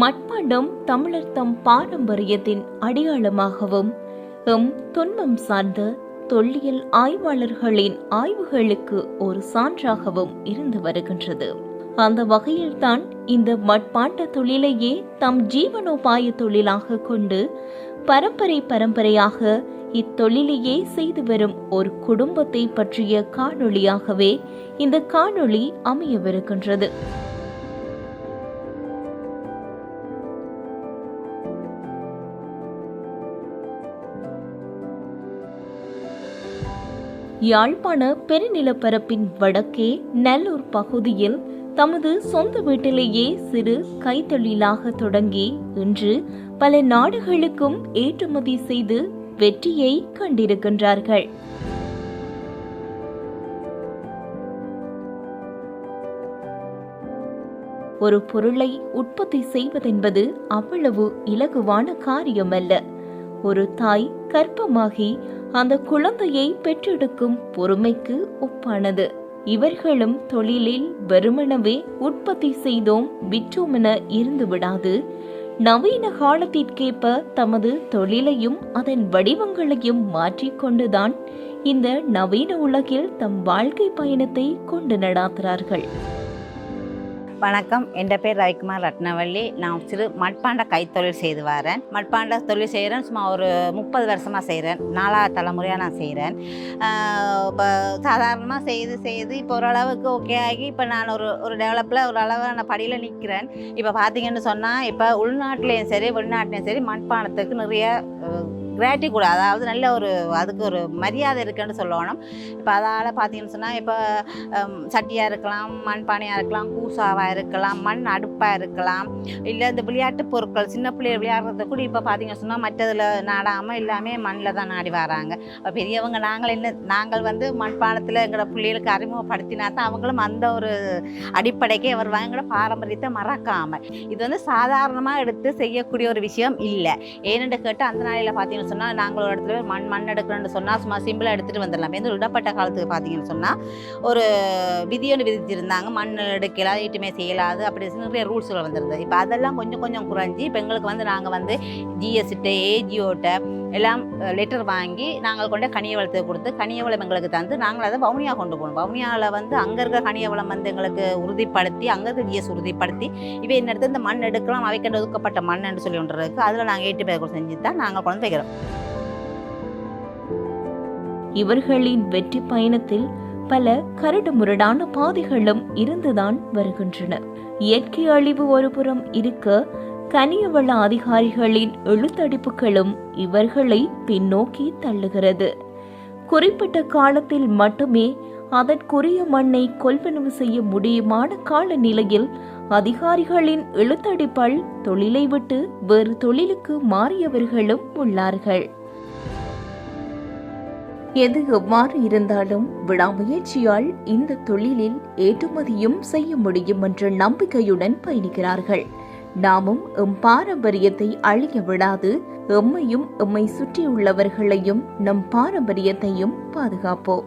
மட்பாண்டம் தமிழர் தம் பாரம்பரியத்தின் அடையாளமாகவும் எம் தொன்மம் சார்ந்த தொல்லியல் ஆய்வாளர்களின் ஆய்வுகளுக்கு ஒரு சான்றாகவும் இருந்து வருகின்றது. அந்த வகையில்தான் இந்த மட்பாண்ட தொழிலையே தம் ஜீவனோபாய தொழிலாக கொண்டு பரம்பரை பரம்பரையாக இத்தொழிலையே செய்து வரும் ஒரு குடும்பத்தை பற்றிய காணொளியாகவே இந்த காணொளி அமையவிருக்கின்றது. யாழ்ப்பாண பெருநிலப்பரப்பின் வடக்கே நல்லூர் பகுதியில் தமது சொந்த வீட்டிலேயே சிறு கைத்தொழிலாக தொடங்கி இன்று பல நாடுகளுக்கும் ஏற்றுமதி செய்து வெற்றியை கண்டிருக்கின்றார்கள். ஒரு பொருளை உற்பத்தி செய்வதென்பது அவ்வளவு இலகுவான காரியமல்ல. ஒரு தாய் கற்பமாகி அந்த குழந்தையை பெற்றெடுக்கும் பொறுமைக்கு ஒப்பானது. இவர்களும் தொழிலில் வெறுமனவே உற்பத்தி செய்தோம் விற்றோமென இருந்து விடாது நவீன காலத்திற்கேற்ப தமது தொழிலையும் அதன் வடிவங்களையும் மாற்றிக்கொண்டுதான் இந்த நவீன உலகில் தம் வாழ்க்கை பயணத்தை கொண்டு நடாத்துகிறார்கள். வணக்கம். என் பேர் ரவிக்குமார் ரத்னவள்ளி. நான் சிறு மட்பாண்ட கைத்தொழில் செய்து வரேன். மட்பாண்ட தொழில் செய்கிறேன் சும்மா ஒரு முப்பது வருஷமாக செய்கிறேன் நாலாவது தலைமுறையாக நான் செய்கிறேன் இப்போ சாதாரணமாக செய்து செய்து இப்போ ஓரளவுக்கு ஓகே ஆகி இப்போ நான் ஒரு ஒரு டெவலப்பில் ஒரு அளவான படியில் நிற்கிறேன் இப்போ பார்த்தீங்கன்னு சொன்னால் இப்போ உள்நாட்டிலையும் சரி வெளிநாட்டிலையும் சரி மட்பாண்டத்துக்கு நிறைய கிராட்டி கூட. அதாவது நல்ல ஒரு அதுக்கு ஒரு மரியாதை இருக்குன்னு சொல்லணும். இப்போ அதால் பார்த்தீங்கன்னு சொன்னால் இப்போ சட்டியாக இருக்கலாம் மண்பானையாக இருக்கலாம் கூசாவாக இருக்கலாம் மண் அடுப்பாக இருக்கலாம் இல்லை இந்த விளையாட்டு பொருட்கள் சின்ன பிள்ளைகள் விளையாடுறத கூட இப்போ பார்த்தீங்க சொன்னால் மற்றதில் நாடாமல் எல்லாமே மண்ணில் தான் நாடி வராங்க. இப்போ பெரியவங்க நாங்கள் என்ன நாங்கள் வந்து மண்பானத்தில் எங்களோட பிள்ளைகளுக்கு அறிமுகப்படுத்தினா தான் அவங்களும் அந்த ஒரு அடிப்படைக்கே வருவாங்க எங்களோட பாரம்பரியத்தை மறக்காமல் இது வந்து சாதாரணமாக எடுத்து செய்யக்கூடிய ஒரு விஷயம் இல்லை. ஏன்னு கேட்டு அந்த நாளையில் பார்த்தீங்கன்னு சொன்னால் நாங்கள் ஒரு இடத்துல மண் மண் எடுக்கணும்னு சொன்னால் சும்மா சிம்பிளாக எடுத்துகிட்டு வந்துடலாம். எந்த விடப்பட்ட காலத்துக்கு பார்த்தீங்கன்னு சொன்னால் ஒரு விதி ஒன்று விதிச்சிருந்தாங்க மண் எடுக்கலாம் ஈட்டுமே செய்யலாது. அப்படி நிறைய ரூல்ஸ்கள் வந்திருந்தது. இப்போ அதெல்லாம் கொஞ்சம் கொஞ்சம் குறைஞ்சி இப்போ எங்களுக்கு வந்து நாங்கள் வந்து ஜிஎஸ்கிட்ட ஏஜிஓட்ட எல்லாம் லெட்டர் வாங்கி நாங்கள் கொண்ட கனியவளத்தை கொடுத்து கனியவளம் எங்களுக்கு தந்து நாங்கள் அதை வவுனியா கொண்டு போகணும் வவுனியாவில் வந்து அங்கே இருக்கிற கனியவளம் வந்து எங்களுக்கு உறுதிப்படுத்தி அங்கே இருக்க ஜிஎஸ் உறுதிப்படுத்தி இவை என்ன இந்த மண் எடுக்கலாம் அவைக்கண்டு ஒதுக்கப்பட்ட மண் என்று சொல்லி ஒன்று இருக்குது அதில் நாங்கள் ஏட்டு பேர் செஞ்சு தான் நாங்கள் கொண்டு வைக்கிறோம் இவர்களின் வெற்றி பயணத்தில் பல கரடுமுரடான பாதைகளும் இருந்துதான் வருகின்றன. இயற்கை அழிவு ஒருபுறம் இருக்க கனியவள அதிகாரிகளின் எழுத்தடிப்புகளும் இவர்களை பின்னோக்கி தள்ளுகிறது. குறிப்பிட்ட காலத்தில் மட்டுமே அதற்குரிய மண்ணை கொள்வனவு செய்ய முடியுமான காலநிலையில் அதிகாரிகளின் எழுத்தடிப்பால் தொழிலை விட்டு வேறு தொழிலுக்கு மாறியவர்களும் உள்ளார்கள். எது எவ்வாறு இருந்தாலும் விடாமுயற்சியால் இந்த தொழிலில் ஏற்றுமதியும் செய்ய முடியும் என்ற நம்பிக்கையுடன் பயணிக்கிறார்கள். நாமும் எம் பாரம்பரியத்தை அழிய விடாது எம்மையும் எம்மை சுற்றியுள்ளவர்களையும் நம் பாரம்பரியத்தையும் பாதுகாப்போம்.